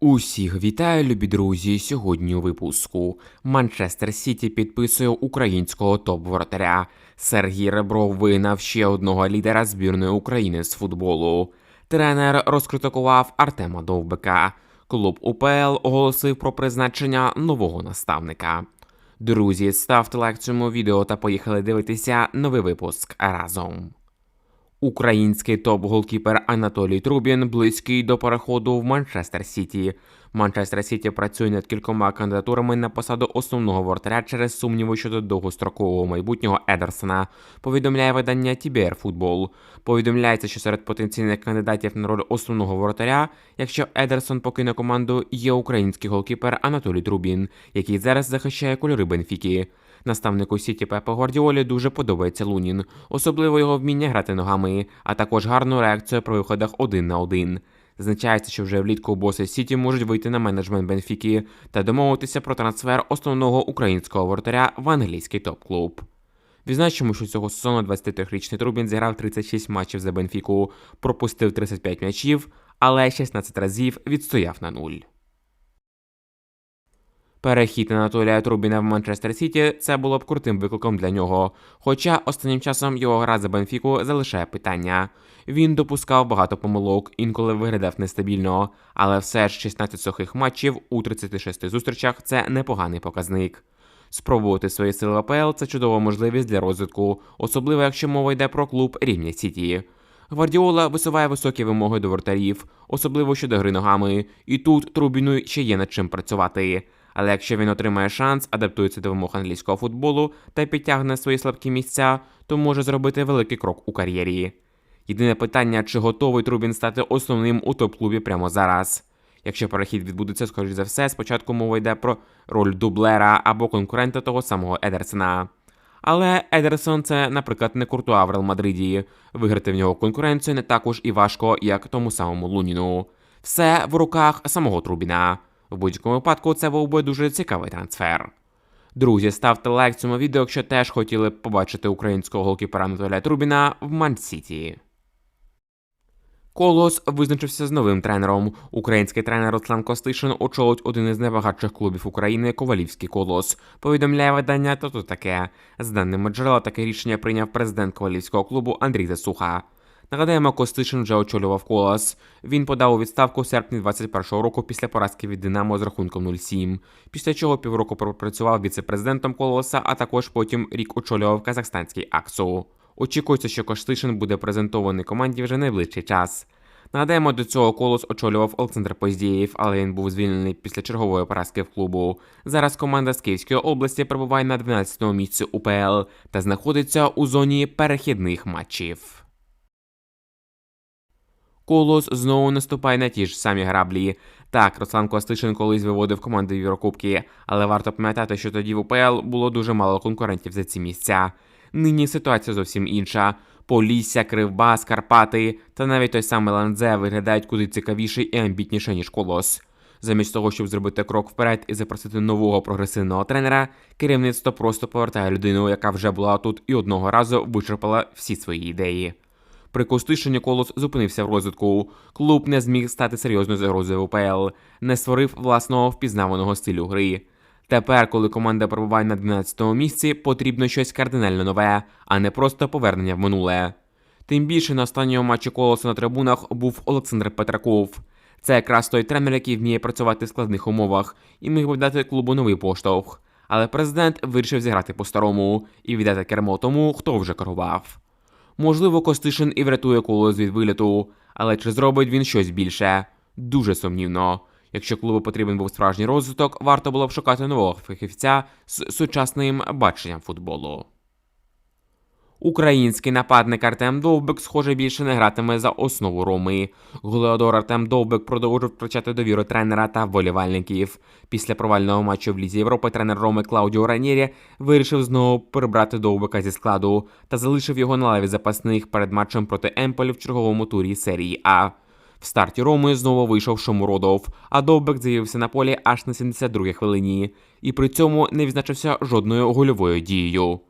Усіх вітаю, любі друзі. Сьогодні у випуску Манчестер Сіті підписує українського топ-воротаря. Сергій Ребров вигнав ще одного лідера збірної України з футболу. Тренер розкритикував Артема Довбика. Клуб УПЛ оголосив про призначення нового наставника. Друзі, ставте лайк цьому відео та поїхали дивитися новий випуск разом. Український топ-голкіпер Анатолій Трубін близький до переходу в Манчестер Сіті. Манчестер Сіті працює над кількома кандидатурами на посаду основного вратаря через сумніви щодо довгострокового майбутнього Едерсона. Повідомляє видання TBR Football. Повідомляється, що серед потенційних кандидатів на роль основного воротаря, якщо Едерсон покине команду, є український голкіпер Анатолій Трубін, який зараз захищає кольори Бенфіки. Наставнику Сіті Пепе Гвардіолі дуже подобається Лунін, особливо його вміння грати ногами, а також гарну реакцію при виходах один на один. Зазначається, що вже влітку боси Сіті можуть вийти на менеджмент Бенфіки та домовитися про трансфер основного українського воротаря в англійський топ-клуб. Відзначимо, що цього сезону 23-річний Трубін зіграв 36 матчів за Бенфіку, пропустив 35 м'ячів, але 16 разів відстояв на нуль. Перехід Анатолія Трубіна в Манчестер Сіті це було б крутим викликом для нього. Хоча останнім часом його гра за Бенфіку залишає питання. Він допускав багато помилок, інколи виглядав нестабільно, але все ж 16 сухих матчів у 36 зустрічах це непоганий показник. Спробувати свої сили в АПЛ це чудова можливість для розвитку, особливо якщо мова йде про клуб рівня Сіті. Гвардіола висуває високі вимоги до вратарів, особливо щодо гри ногами, і тут Трубіну ще є над чим працювати. Але якщо він отримає шанс, адаптується до вимог англійського футболу та підтягне свої слабкі місця, то може зробити великий крок у кар'єрі. Єдине питання, чи готовий Трубін стати основним у топ-клубі прямо зараз. Якщо перехід відбудеться, скоріш за все, спочатку мова йде про роль дублера або конкурента того самого Едерсона. Але Едерсон це, наприклад, не Куртуа в Реал Мадриді. Виграти в нього конкуренцію не також і важко, як тому самому Луніну. Все в руках самого Трубіна. В будь-якому випадку це був би дуже цікавий трансфер. Друзі, ставте лайк цьому відео, якщо теж хотіли б побачити українського голкіпера Анатолія Трубіна в Ман-Сіті. Колос визначився з новим тренером. Український тренер Руслан Костишин очолить один із найбагатших клубів України Ковалівський колос. Повідомляє видання «То тут таке. З даними джерела, таке рішення прийняв президент Ковалівського клубу Андрій Засуха. Нагадаємо, Костишин вже очолював колос. Він подав у відставку в серпні 21-го року після поразки від Динамо з рахунком 0-7. Після чого півроку пропрацював віце-президентом колоса, а також потім рік очолював казахстанський АКСУ. Очікується, що Костишин буде презентований команді вже найближчий час. Нагадаємо, до цього колос очолював Олександр Поздієв, але він був звільнений після чергової поразки в клубу. Зараз команда з Київської області перебуває на 12-му місці УПЛ та знаходиться у зоні перехідних матчів. Колос знову наступає на ті ж самі граблі. Так, Руслан Костишин колись виводив команди в Єврокубки, але варто пам'ятати, що тоді в УПЛ було дуже мало конкурентів за ці місця. Нині ситуація зовсім інша. Полісся, Кривбас, Карпати та навіть той самий Ландзе виглядають куди цікавіше і амбітніше, ніж колос. Замість того, щоб зробити крок вперед і запросити нового прогресивного тренера, керівництво просто повертає людину, яка вже була тут і одного разу вичерпала всі свої ідеї. При Костишині колос зупинився в розвитку. Клуб не зміг стати серйозною загрозою в УПЛ, не створив власного впізнаваного стилю гри. Тепер, коли команда перебуває на 12-му місці, потрібно щось кардинально нове, а не просто повернення в минуле. Тим більше на останньому матчі колосу на трибунах був Олександр Петраков. Це якраз той тренер, який вміє працювати в складних умовах і міг би дати клубу новий поштовх. Але президент вирішив зіграти по-старому і віддати кермо тому, хто вже керував. Можливо, Костишин і врятує колос від виліту, але чи зробить він щось більше? Дуже сумнівно. Якщо клубу потрібен був справжній розвиток, варто було б шукати нового фахівця з сучасним баченням футболу. Український нападник Артем Довбик, схоже, більше не гратиме за основу Роми. Голеодор Артем Довбик продовжив втрачати довіру тренера та вболівальників. Після провального матчу в Лізі Європи тренер Роми Клаудіо Ранєрі вирішив знову прибрати Довбика зі складу та залишив його на лаві запасних перед матчем проти Емполі в черговому турі серії А. В старті Роми знову вийшов Шомуродов, а Довбек з'явився на полі аж на 72-й хвилині, і при цьому не відзначився жодною гольовою дією.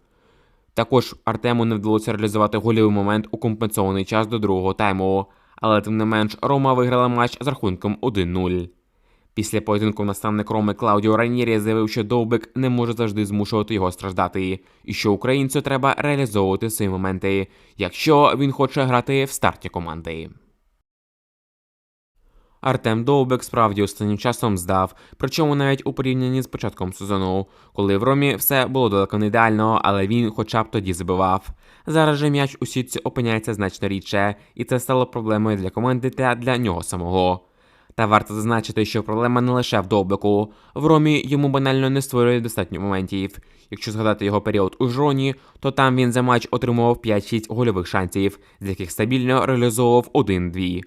Також Артему не вдалося реалізувати голівий момент у компенсований час до другого тайму, але тим не менш Рома виграла матч з рахунком 1-0. Після поєдинку наставник Роми Клаудіо Ранірі заявив, що Довбик не може завжди змушувати його страждати, і що українцю треба реалізовувати свої моменти, якщо він хоче грати в старті команди. Артем Довбек справді останнім часом здав, причому навіть у порівнянні з початком сезону, коли в Ромі все було далеко не ідеально, але він хоча б тоді забивав. Зараз же м'яч у сітці опиняється значно рідше, і це стало проблемою для команди та для нього самого. Та варто зазначити, що проблема не лише в Довбеку. В Ромі йому банально не створює достатньо моментів. Якщо згадати його період у Жроні, то там він за матч отримував 5-6 гольових шансів, з яких стабільно реалізовував 1-2.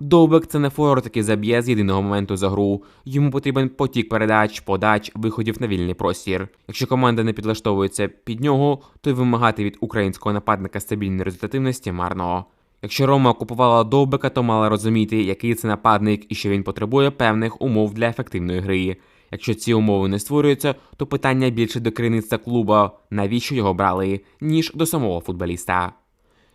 Довбек це не форвард, який заб'є з єдиного моменту за гру. Йому потрібен потік передач, подач, виходів на вільний простір. Якщо команда не підлаштовується під нього, то й вимагати від українського нападника стабільної результативності марно. Якщо Рома купувала Довбека, то мала розуміти, який це нападник і що він потребує певних умов для ефективної гри. Якщо ці умови не створюються, то питання більше до керівництва клуба, навіщо його брали, ніж до самого футболіста.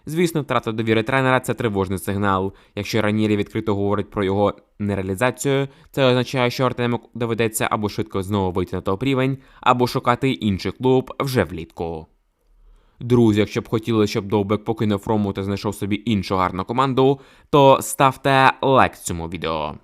Звісно, втрата довіри тренера це тривожний сигнал. Якщо Ранірі відкрито говорить про його нереалізацію, це означає, що Артему доведеться або швидко знову вийти на топ рівень, або шукати інший клуб вже влітку. Друзі, якщо б хотіли, щоб Довбек покинув Рому та знайшов собі іншу гарну команду, то ставте лайк цьому відео.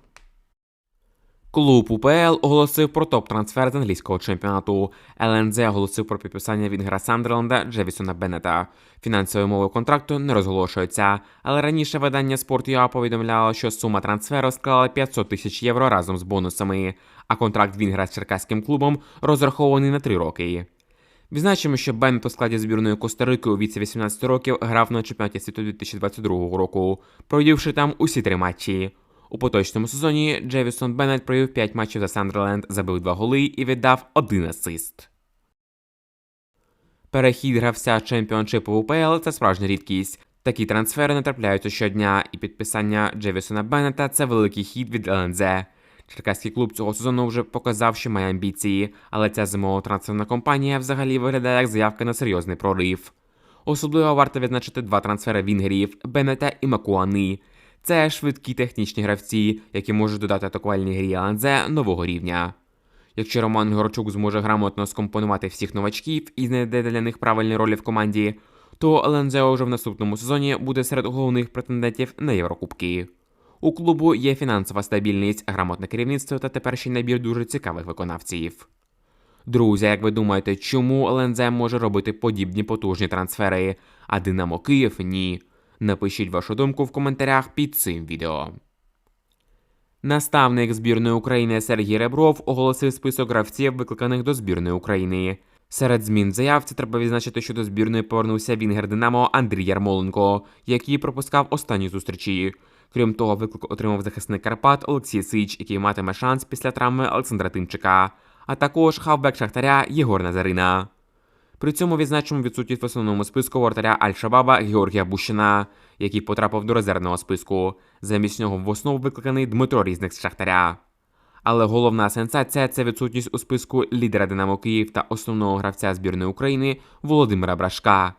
Клуб УПЛ оголосив про топ-трансфер з англійського чемпіонату. ЛНЗ оголосив про підписання Вінгера Сандерленда Джевісона Беннета. Фінансові умови контракту не розголошуються, але раніше видання Sport.ua повідомляло, що сума трансферу склала 500 тисяч євро разом з бонусами, а контракт Вінгера з черкаським клубом розрахований на 3 роки. Відзначимо, що Беннет у складі збірної Коста-Рики у віці 18 років грав на чемпіонаті світу 2022 року, провівши там усі три матчі. У поточному сезоні Джевісон Беннет провів 5 матчів за Сандерленд, забив 2 голи і віддав один асист. Перехід гравця чемпіоншипу УПЛ це справжня рідкість. Такі трансфери не трапляються щодня, і підписання Джевісона Беннета це великий хід від ЛНЗ. Черкаський клуб цього сезону вже показав, що має амбіції, але ця зимова трансферна компанія взагалі виглядає як заявка на серйозний прорив. Особливо варто відзначити два трансфери вінгерів Беннета і Макуани. Це швидкі технічні гравці, які можуть додати атакувальній грі ЛНЗ нового рівня. Якщо Роман Горчук зможе грамотно скомпонувати всіх новачків і знайде для них правильні ролі в команді, то ЛНЗ уже в наступному сезоні буде серед головних претендентів на Єврокубки. У клубу є фінансова стабільність, грамотне керівництво та тепер ще набір дуже цікавих виконавців. Друзі, як ви думаєте, чому ЛНЗ може робити подібні потужні трансфери, а Динамо Київ ні? Напишіть вашу думку в коментарях під цим відео. Наставник збірної України Сергій Ребров оголосив список гравців, викликаних до збірної України. Серед змін заявці треба відзначити, що до збірної повернувся Вінгер Динамо Андрій Ярмоленко, який пропускав останні зустрічі. Крім того, виклик отримав захисник Карпат Олексій Сич, який матиме шанс після травми Олександра Тимчика, а також хавбек Шахтаря Єгор Назарина. При цьому відзначимо відсутність в основному списку вратаря Аль-Шабаба Георгія Бущина, який потрапив до резервного списку. Замість нього в основу викликаний Дмитро Різник з Шахтаря. Але головна сенсація це відсутність у списку лідера Динамо Київ та основного гравця збірної України Володимира Брашка.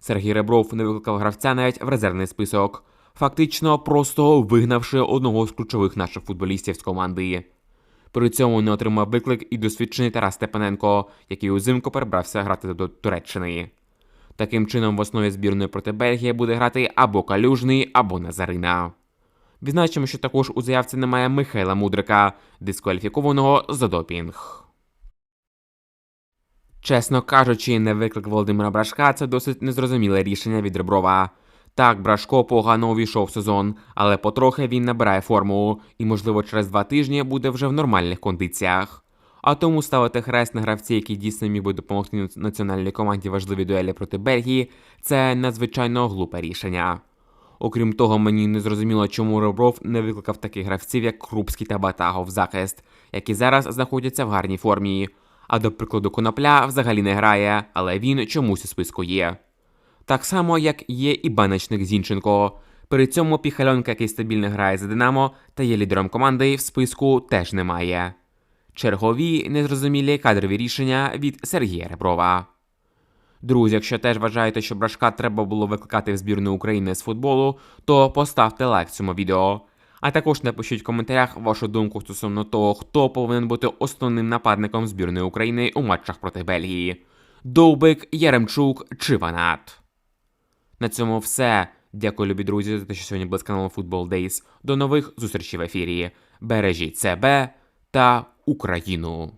Сергій Ребров не викликав гравця навіть в резервний список, фактично просто вигнавши одного з ключових наших футболістів з команди. При цьому не отримав виклик і досвідчений Тарас Степаненко, який узимку перебрався грати до Туреччини. Таким чином, в основі збірної проти Бельгії буде грати або Калюжний, або Назарина. Відзначимо, що також у заявці немає Михайла Мудрика, дискваліфікованого за допінг. Чесно кажучи, не виклик Володимира Брашка це досить незрозуміле рішення від Реброва. Так, Брашко погано увійшов сезон, але потрохи він набирає форму і, можливо, через два тижні буде вже в нормальних кондиціях. А тому ставити хрест на гравці, який дійсно міг би допомогти національній команді важливі дуелі проти Бельгії, це надзвичайно глупе рішення. Окрім того, мені не зрозуміло, чому Ребров не викликав таких гравців, як Крупський та Батаго в захист, які зараз знаходяться в гарній формі. А до прикладу, конопля взагалі не грає, але він чомусь у списку є. Так само, як є і баночник Зінченко. При цьому Піхальонка, який стабільно грає за Динамо та є лідером команди, в списку теж немає. Чергові незрозумілі кадрові рішення від Сергія Реброва. Друзі, якщо теж вважаєте, що брашка треба було викликати в збірну України з футболу, то поставте лайк цьому відео. А також напишіть в коментарях вашу думку стосовно того, хто повинен бути основним нападником збірної України у матчах проти Бельгії: Довбик, Яремчук чи Ванат. На цьому все. Дякую, любі друзі, за те, що сьогодні були з каналом Football Days. До нових зустрічей в ефірі. Бережіть себе та Україну!